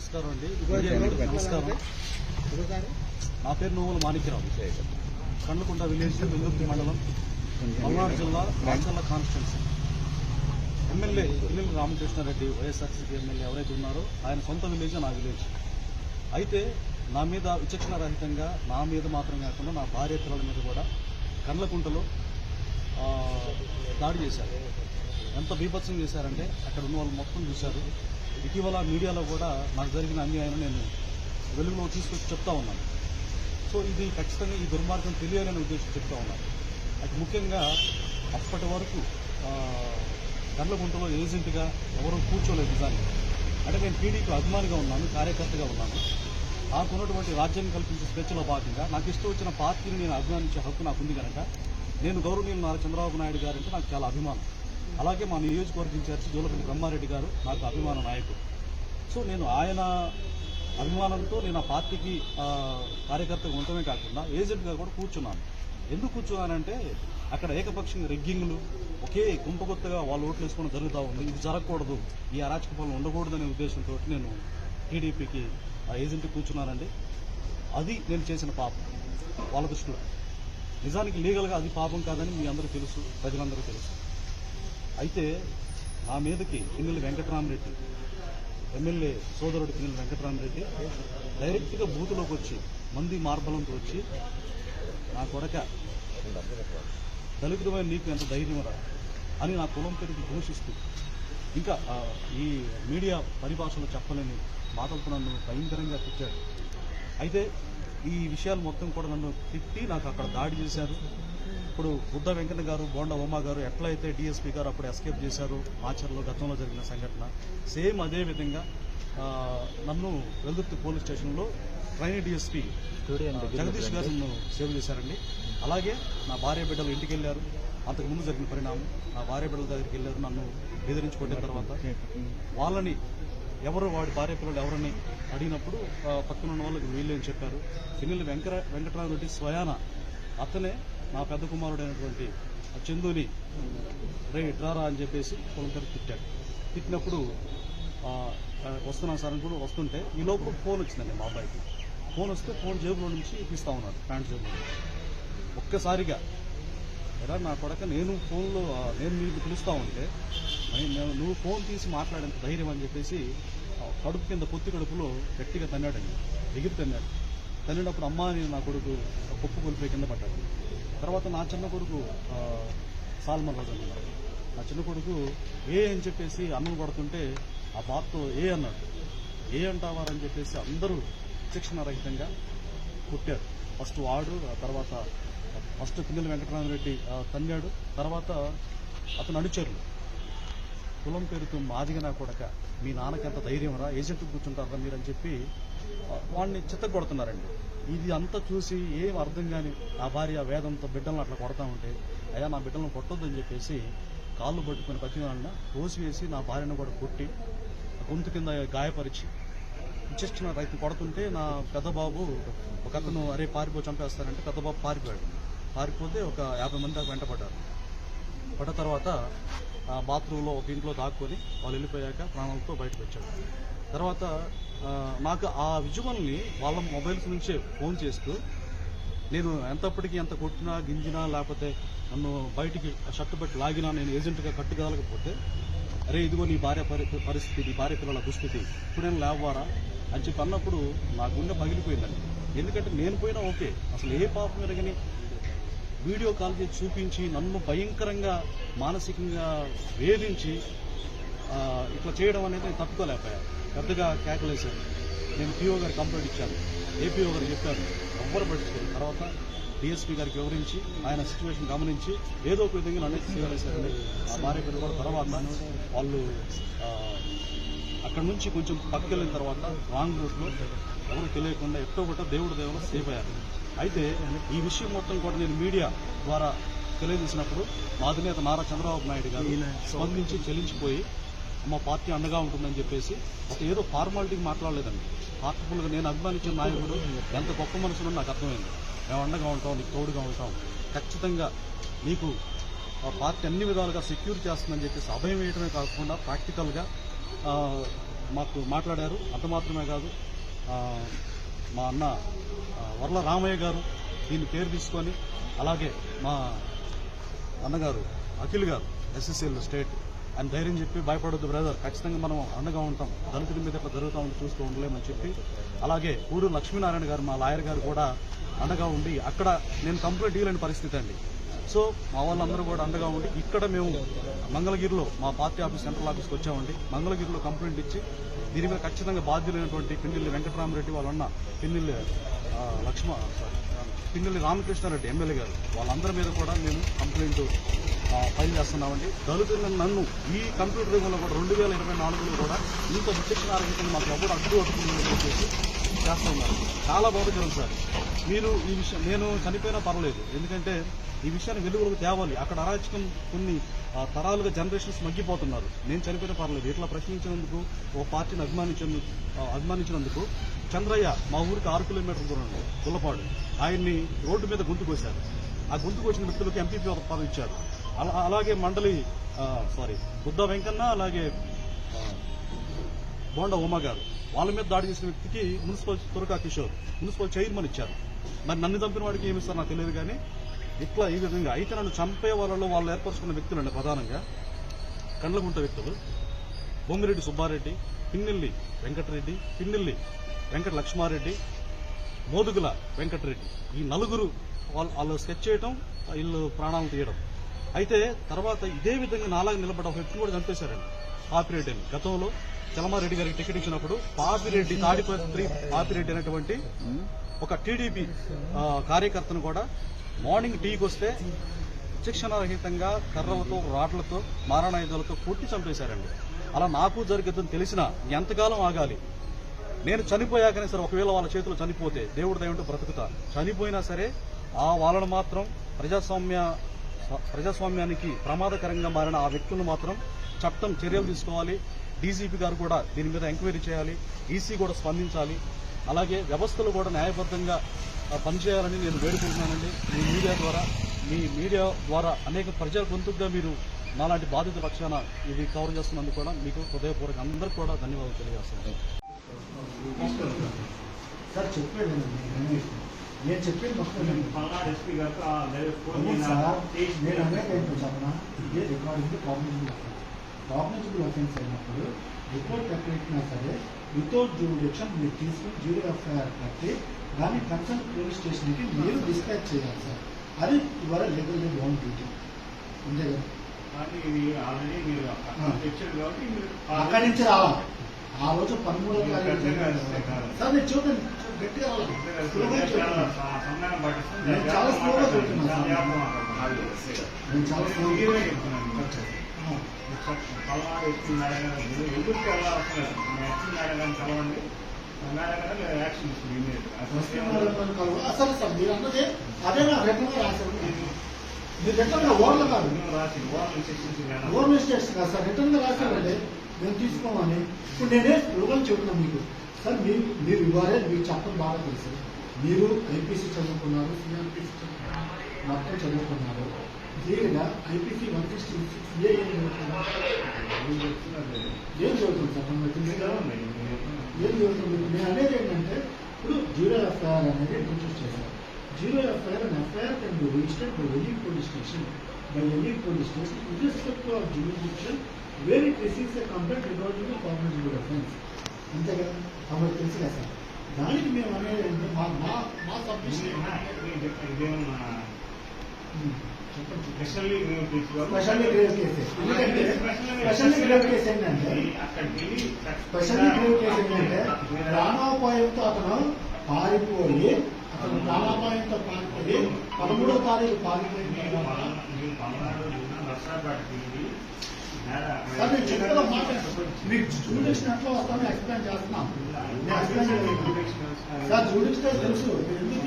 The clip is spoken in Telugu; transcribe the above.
నమస్కారం అండి. నమస్కారం. నా పేరు నోముల మాణిక్యరావు. కండ్లకుంట విలేజ్ వెల్లుర్తి మండలం పల్నాడు జిల్లా రాచల్ల కాన్స్టిట్యున్సీ. ఎమ్మెల్యే పిల్లలు రామకృష్ణారెడ్డి వైఎస్ఆర్సీపీ ఎమ్మెల్యే ఎవరైతే ఉన్నారో ఆయన సొంత విలేజ్ నా విలేజ్. అయితే నా మీద విచక్షణ రహితంగా నా మీద మాత్రం కాకుండా నా భార్య పిల్లల మీద కూడా కండ్లకుంటలో దాడి చేశారు. ఎంత బీభత్సం చేశారంటే అక్కడ ఉన్న వాళ్ళు మొత్తం చూశారు. ఇటీవల మీడియాలో కూడా నాకు జరిగిన అన్యాయం నేను వెలుగులో తీసుకొచ్చి చెప్తా ఉన్నాను. సో ఇది ఖచ్చితంగా ఈ దుర్మార్గం తెలియాలని ఉద్దేశం చెప్తా ఉన్నాను. అది ముఖ్యంగా అప్పటి వరకు గండ్లగుంటలో ఏజెంట్గా ఎవరూ కూర్చోలేదు నిజానికి. అంటే నేను టీడీపీ అభిమానిగా ఉన్నాను కార్యకర్తగా ఉన్నాను. నాకు ఉన్నటువంటి రాజ్యాన్ని కల్పించే స్వేచ్ఛలో భాగంగా నాకు ఇష్టం వచ్చిన పార్టీని నేను అభిమానించే హక్కు నాకు ఉంది కనుక నేను గౌరవనీయులు నారా చంద్రబాబు నాయుడు గారు అంటే నాకు చాలా అభిమానం. అలాగే మా నియోజకవర్గ ఇన్ఛార్జ్ జోలపల్లి బ్రహ్మారెడ్డి గారు నాకు అభిమాన నాయకుడు. సో నేను ఆయన అభిమానంతో నేను ఆ పార్టీకి కార్యకర్తగా ఉండటమే కాకుండా ఏజెంట్గా కూడా కూర్చున్నాను. ఎందుకు కూర్చున్నానంటే అక్కడ ఏకపక్షంగా రెగ్గింగ్లు ఒకే గుంపగొత్తగా వాళ్ళు ఓట్లు వేసుకోవడం జరుగుతూ ఉంది. ఇది జరగకూడదు. ఈ అరాచక పాలన ఉండకూడదనే ఉద్దేశంతో నేను టీడీపీకి ఆ ఏజెంట్ కూర్చున్నానండి. అది నేను చేసిన పాపం. వాళ్ళ దృష్టిలో. నిజానికి లీగల్గా అది పాపం కాదని మీ అందరూ తెలుసు ప్రజలందరూ తెలుసు. అయితే నా మీదకి పిన్నెల్లి వెంకటరామరెడ్డి ఎమ్మెల్యే సోదరుడు పిన్నెల్లి వెంకటరామరెడ్డి డైరెక్ట్గా బూతులోకి వచ్చి మంది మార్బలంతో వచ్చి నా కొడక దళితుడమైన నీకు ఎంత ధైర్యం రా అని నా కులం పేరుకి ఘోషిస్తూ ఇంకా ఈ మీడియా పరిభాషలో చెప్పలేని మాటలతో నన్ను భయంకరంగా తిట్టాడు. అయితే ఈ విషయాలు మొత్తం కూడా నన్ను తిట్టి నాకు అక్కడ దాడి చేశారు. ఇప్పుడు బుద్ధ వెంకన్న గారు బోండా ఉమా గారు ఎట్లయితే డిఎస్పీ గారు అప్పుడు ఎస్కేప్ చేశారు ఆచరణలో గతంలో జరిగిన సంఘటన సేమ్ అదే విధంగా నన్ను వెల్దుర్తి పోలీస్ స్టేషన్లో ట్రైన్ డిఎస్పీ జగదీష్ గారు నన్ను సేవ్ చేశారండి. అలాగే నా భార్య బిడ్డలు ఇంటికి వెళ్ళారు. అంతకు ముందు జరిగిన పరిణామం నా భార్య బిడ్డల దగ్గరికి వెళ్ళారు నన్ను బెదిరించి కొట్టిన తర్వాత వాళ్ళని ఎవరు వాడి భార్య పిల్లలు ఎవరని అడిగినప్పుడు పక్కన ఉన్న వాళ్ళకి వీళ్ళు అని చెప్పారు? పిల్లలు వెంకట వెంకటరామరెడ్డి స్వయాన అతనే నా పెద్ద కుమారుడైనటువంటి చందుని రే ఇట్రారా అని చెప్పేసి పొలంకర్ తిట్టాడు. తిట్టినప్పుడు వస్తున్నాను సార్ అని కూడా వస్తుంటే ఈ లోపల ఫోన్ వచ్చిందండి మా అబ్బాయికి. ఫోన్ వస్తే ఫోన్ జేబులో నుంచి ఇప్పిస్తా ఉన్నాడు ప్యాంట్ జేబులో ఒక్కసారిగా ఎలా నా కొడక నేను ఫోన్లో నేను మీకు పిలుస్తా ఉంటే నువ్వు ఫోన్ తీసి మాట్లాడేంత ధైర్యం అని చెప్పేసి కడుపు కింద పొత్తి కడుపులో గట్టిగా తన్నాడండి. ఎగిరి తన్నాడు. తల్లినప్పుడు అమ్మ అని నా కొడుకు పప్పు కొలిపోయి కింద పడ్డాడు. తర్వాత నా చిన్న కొడుకు సాల్మన్ రోజు అన్నాడు. నా చిన్న కొడుకు ఏ అని చెప్పేసి అన్నం కొడుతుంటే ఆ బాత్తో ఏ అన్నాడు. ఏ అంటావారని చెప్పేసి అందరూ శిక్షణ రహితంగా కుట్టారు. ఫస్ట్ వాడు ఆ తర్వాత ఫస్ట్ పిల్లల వెంకటరామరెడ్డి తన్నాడు. తర్వాత అతను అనుచరులు. కులం పేరుతో మాదిగా నా కొడక మీ నాన్నకి ఎంత ధైర్యం రా ఏజెంట్ కూర్చుంటారా మీరు అని చెప్పి వాడిని చిత్త కొడుతున్నారండి ఇది అంతా చూసి ఏం అర్థం కాని నా భార్య వేదంతో బిడ్డలను అట్లా కొడతా ఉంటే అయ్యా నా బిడ్డలను కొట్టొద్దని చెప్పేసి కాళ్ళు పట్టుకుని ప్రతి వాళ్ళ వేసి నా భార్యను కూడా కొట్టి గొంతు కింద గాయపరిచి ఇచ్చేస్తున్న రైతు కొడుతుంటే నా పెద్ద బాబు ఒక అతను అరే పారిపో చంపేస్తారంటే పెద్ద బాబు పారిపోయాడు. పారిపోతే ఒక యాభై మంది దాకా వెంటపడ్డారు. పడ్డ తర్వాత ఆ బాత్రూంలో ఒక ఇంట్లో దాక్కొని వాళ్ళు వెళ్ళిపోయాక ప్రాణాలతో బయటకు వచ్చాడు తర్వాత నాకు ఆ విజువల్ని వాళ్ళ మొబైల్స్ నుంచే ఫోన్ చేస్తూ నేను ఎంతప్పటికీ ఎంత కొట్టినా గింజినా లేకపోతే నన్ను బయటికి షర్ట్ పెట్టి లాగినా నేను ఏజెంట్గా కట్టుకోగలకపోతే అరే ఇదిగో నీ భార్య పరిస్థితి నీ భార్య పిల్లల దుస్థితి ఇప్పుడేం లేవారా? అని చెప్పి అన్నప్పుడు నా గుండె పగిలిపోయిందండి. ఎందుకంటే నేను పోయినా ఓకే అసలు ఏ పాపం ఎరగని వీడియో కాల్ చేసి చూపించి నన్ను భయంకరంగా మానసికంగా వేధించి ఇట్లా చేయడం అనేది నేను తట్టుకోలేకపోయా. పెద్దగా కేకలేశాను నేను పిఓ గారికి కంప్లైంట్ ఇచ్చాను. ఏపీఓ గారు చెప్పారు ఎవ్వరు పట్టించుకోరు. తర్వాత డిఎస్పీ గారికి వివరించి ఆయన సిచ్యువేషన్ గమనించి ఏదో ఒక విధంగా నన్ను సేవ చేశారండి ఆ భార్య పిల్లలు కూడా తర్వాత వాళ్ళు అక్కడ నుంచి కొంచెం పక్కకెళ్ళిన తర్వాత రాంగ్ రూట్లో ఎవరు తెలియకుండా ఎట్టో ఒకటో దేవుడు దేవుడు సేఫ్ అయ్యారు. అయితే ఈ విషయం మొత్తం కూడా నేను మీడియా ద్వారా తెలియజేసినప్పుడు మా అధినేత నారా చంద్రబాబు నాయుడు గారు స్పందించి చెల్లించిపోయి మా పార్టీ అండగా ఉంటుందని చెప్పేసి ఏదో ఫార్మాలిటీకి మాట్లాడలేదండి. హార్ట్ఫుల్గా నేను అభిమానించిన నాయకుడు ఎంత గొప్ప మనసులో నాకు అర్థమైంది. మేము అండగా ఉంటాం నీకు తోడుగా ఉంటాం. ఖచ్చితంగా నీకు ఆ పార్టీ అన్ని విధాలుగా సెక్యూర్ చేస్తుందని చెప్పేసి అభయం వేయడమే కాకుండా ప్రాక్టికల్గా మాకు మాట్లాడారు. అంత మాత్రమే కాదు మా అన్న ఆ, వర్ల రామయ్య గారు దీన్ని పేరు తీసుకొని అలాగే మా అన్నగారు అఖిల్ గారు ఎస్ఎస్ఎల్ స్టేట్ అని ధైర్యం చెప్పి భయపడొద్దు బ్రదర్ ఖచ్చితంగా మనం అండగా ఉంటాం. దళితుల మీద ఇట్లా జరుగుతూ ఉండి చూస్తూ ఉండలేమని చెప్పి. అలాగే ఊరు లక్ష్మీనారాయణ గారు మా లాయర్ గారు కూడా అండగా ఉండి అక్కడ నేను కంప్లైంట్ ఇవ్వలేని పరిస్థితి అండి. సో మా వాళ్ళందరూ కూడా అండగా ఉండి ఇక్కడ మేము మంగళగిరిలో మా పార్టీ ఆఫీస్ సెంట్రల్ ఆఫీస్కి వచ్చామండి. మంగళగిరిలో కంప్లైంట్ ఇచ్చి దీని మీద ఖచ్చితంగా బాధ్యులైనటువంటి పిన్నెల్లి వెంకటరామరెడ్డి వాళ్ళన్న పిన్నెల్లి లక్ష్మ సారీ పిన్నెల్లి రామకృష్ణారెడ్డి ఎమ్మెల్యే గారు వాళ్ళందరి మీద కూడా మేము కంప్లైంట్ ఫైల్ చేస్తున్నామండి. దళితులను నన్ను ఈ కంప్యూటర్ యుగంలో కూడా రెండు వేల ఇరవై నాలుగులో కూడా ఇంత విచక్షణ ఆరోగ్యం మాకు ఎవరు అడ్డు పట్టుకుందని చెప్పేసి చేస్తున్నారు. చాలా చాలా బాధకరం సార్. మీరు ఈ విషయం నేను చనిపోయినా పర్వాలేదు. ఎందుకంటే ఈ విషయాన్ని వెలుగులకు తేవాలి. అక్కడ అరాచకం కొన్ని తరాలుగా జనరేషన్స్ మగ్గిపోతున్నారు. నేను చనిపోయినా పర్లేదు ఇట్లా ప్రశ్నించినందుకు ఓ పార్టీని అభిమానించినందుకు అభిమానించినందుకు చంద్రయ్య మా ఊరికి ఆరు కిలోమీటర్ల దూరంలో పుల్లపాడు ఆయన్ని రోడ్డు మీద గొంతు కోశారు. ఆ గొంతు కోసిన వ్యక్తులకు ఎంపీపీ పదవి ఇచ్చారు. అలా అలాగే మండలి సారీ బుద్ధ వెంకన్న అలాగే బోండ బోండా ఉమా గారు. వాళ్ళ మీద దాడి చేసిన వ్యక్తికి municipal Turaka Kishore municipal chairman ఇచ్చారు. మరి నన్ను చంపిన వాడికి ఏమిస్తారు నాకు తెలియదు కానీ ఇట్లా ఈ విధంగా అయితే నన్ను చంపే వాళ్ళలో వాళ్ళు ఏర్పరచుకున్న వ్యక్తులండి ప్రధానంగా. కండ్లగుంట వ్యక్తులు. బొమ్మిరెడ్డి సుబ్బారెడ్డి పిన్నెల్లి వెంకటరెడ్డి పిన్నెల్లి వెంకట లక్ష్మారెడ్డి మోదుగుల వెంకటరెడ్డి. ఈ నలుగురు వాళ్ళు వాళ్ళు స్కెచ్ చేయటం వీళ్ళు ప్రాణాలు తీయడం. అయితే తర్వాత ఇదే విధంగా నాలాగా నిలబడ్డ ఒక వ్యక్తిని కూడా చంపేశారండి. పాపిరెడ్డి అని గతంలో చలమారెడ్డి గారికి టికెట్ ఇచ్చినప్పుడు పాపిరెడ్డి తాడిపత్రి పాపిరెడ్డి అనేటువంటి ఒక టీడీపీ కార్యకర్తను కూడా మార్నింగ్ టీకి వస్తే శిక్షణరహితంగా కర్రలతో రాడ్లతో మారణాయుధాలతో కొట్టి చంపేశారండి. అలా నాకు జరుగుతుందని తెలిసినా ఎంతకాలం ఆగాలి? నేను చనిపోయాకనే సరే ఒకవేళ వాళ్ళ చేతిలో చనిపోతే దేవుడు దయంటూ బ్రతుకుతా. చనిపోయినా సరే ఆ వాళ్ళను మాత్రం ప్రజాస్వామ్య ప్రజాస్వామ్యానికి ప్రమాదకరంగా మారిన ఆ వ్యక్తులను మాత్రం చట్టం చర్యలు తీసుకోవాలి. డీజీపీ గారు కూడా దీని మీద ఎంక్వైరీ చేయాలి. ఈసీ కూడా స్పందించాలి. అలాగే వ్యవస్థలు కూడా న్యాయబద్ధంగా పనిచేయాలని నేను వేడుకుంటున్నానండి. మీ మీడియా ద్వారా మీ మీడియా ద్వారా అనేక ప్రజల గొంతుగా మీరు నాలాంటి బాధిత పక్షాన ఇది కవర్ చేస్తున్నందుకు కూడా మీకు హృదయపూర్వక అందరికీ కూడా ధన్యవాదాలు తెలియజేస్తున్నాను. సార్ చెప్పాడు నేను చెప్పేది మొత్తం నేను అనేది ఏంటో చెప్పనా? ఇదే recording cognizable offence cognizable offence అయినప్పుడు రిపోర్ట్ ఎక్కడైనా సరే వితౌట్ జ్యూరిడిక్షన్ మీరు తీసుకుని జ్యూరీ ఎఫ్ఐఆర్ కట్టి దాన్ని కన్సర్న్ పోలీస్ స్టేషన్కి మీరు డిస్పాచ్ చేయాలి సార్. అది ఇవాళ లీగల్ ఓన్ డ్యూటీ అంతే కదా? అక్కడ నుంచి రావాలి. ఆ రోజు తారీఖు కాదు. సార్ నేను చూడండి. గట్టిగా స్లోగా చెప్తున్నాను. నేను చాలా స్లోగా పల్నాడు మీరు వెళ్ళాల్సిన అసలు సార్ మీరు అన్నది అదే నా రెగ్యులర్ మీరు కాదు ఓవర్ మిస్టేక్స్ కాదు సార్ రిటర్న్ రాశారండి మేము తీసుకోమని ఇప్పుడు నేనే స్లోగన్ చెప్తున్నాను మీకు సార్ మీరు మీరు ఇవ్వాలే మీకు చట్టం బాగా తెలుసు. మీరు ఐపీసీ చదువుకున్నారు సిఆర్పిసి మొత్తం చదువుకున్నారు. దీనిగా IPC one sixty six A ఏం చదువుతున్నారు ఏం చదువుతుంది సార్? మనకు తెలుసు ఏం చదువుతుంది? నేను అనేది ఏంటంటే ఇప్పుడు జీరో ఎఫ్ఐఆర్ అనేది ఇంట్రొడ్యూస్ చేశారు. Zero FIR and FIR can be registered by any police station. By any police station irrespective of jurisdiction where it receives a complaint regarding cognizable offence అంతే కదా? కాబట్టి తెలుసు కదా సార్. దానికి మేము అనేది ఏంటంటే మా మా మా submission specially grave case specially grave cases ఎందుకంటే స్పెషల్లీ గ్రేవ్ కేసు ఏంటంటే స్పెషల్లీ గ్రేవ్ కేసు ఏంటంటే ప్రాణాపాయంతో అతను పారిపోయి అతను ప్రాణాపాయంతో పారిపోయి పదమూడో తారీఖు తర్వాత సార్ నేను చెప్పేదో మాట. మీకు జూడిక్షన్ ఎట్లా వస్తానో ఎక్స్ప్లెయిన్ చేస్తున్నాం. నేను ఎక్స్ప్లెయిన్ సార్ తెలుసు. ఎందుకు